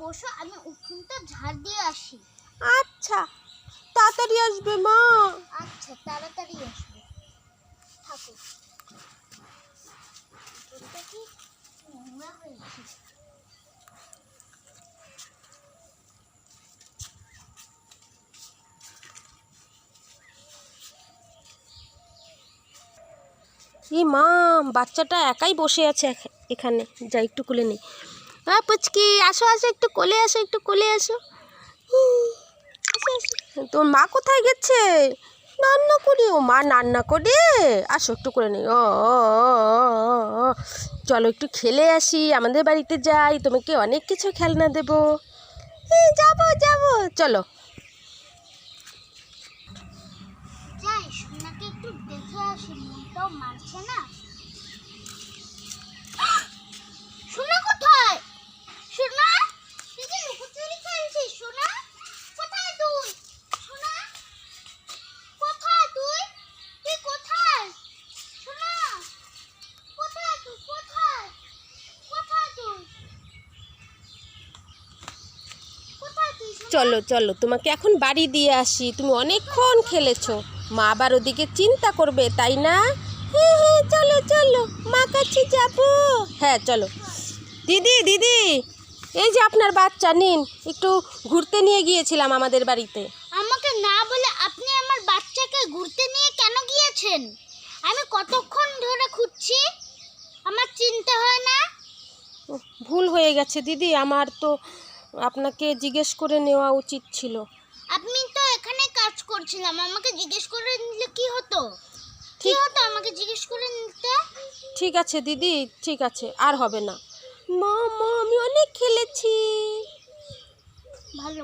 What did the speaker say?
বসো আমি উঠোনটা ঝাড় দিয়ে আসি। আচ্ছা তাড়াতাড়ি আসবে মা। আচ্ছা তাড়াতাড়ি আসবে। থাকো। উঠোনটা কি নোংরা হয়েছে? ই মা বাচ্চাটা একাই বসে আছে এখানে। যা একটু কোলে নেই হ্যাঁ পুচকি, আসো আসো, একটু কোলে আসো, একটু কোলে আসো। তোর মা কোথায় গেছে? রান্না করি ও, মা রান্না করে। আসো, একটু করে নেই। ও। চলো, একটু খেলে আসি, আমাদের বাড়িতে যাই। তোমাকে অনেক কিছু খেলনা দেবো। যাব যাব। চলো। যাই, সোনাকে একটু দেখে আসি মনটাও মারছে না? চলো চলো তোমাকে এখন বাড়ি দিয়ে আসি। তুমি অনেকক্ষণ খেলেছো। মা আবার ওদিকে চিন্তা করবে তাই না? হ্যাঁ হ্যাঁ চলো চলো। মা কাছে যাব। হ্যাঁ চলো। দিদি দিদি এই যে আপনার বাচ্চা নিন। একটু ঘুরতে নিয়ে গিয়েছিলাম আমাদের বাড়িতে। আমাকে না বলে আপনি আমার বাচ্চাকে ঘুরতে নিয়ে কেন গিয়েছেন? আমি কতক্ষণ ধরে খুঁজছি? আমার চিন্তা হয় না। ভুল হয়ে গেছে দিদি। আমার তো আপনাকে জিজ্ঞেস করে নেওয়া উচিত ছিল। আপনি তো এখানে কাজ করছিলাম আমাকে জিজ্ঞেস করে নিলে কি হতো? কি ঠিক হতো আমাকে জিজ্ঞেস করে নিতে? ঠিক আছে দিদি ঠিক আছে আর হবে না। মা মা আমি অনেক খেলেছি। ভালো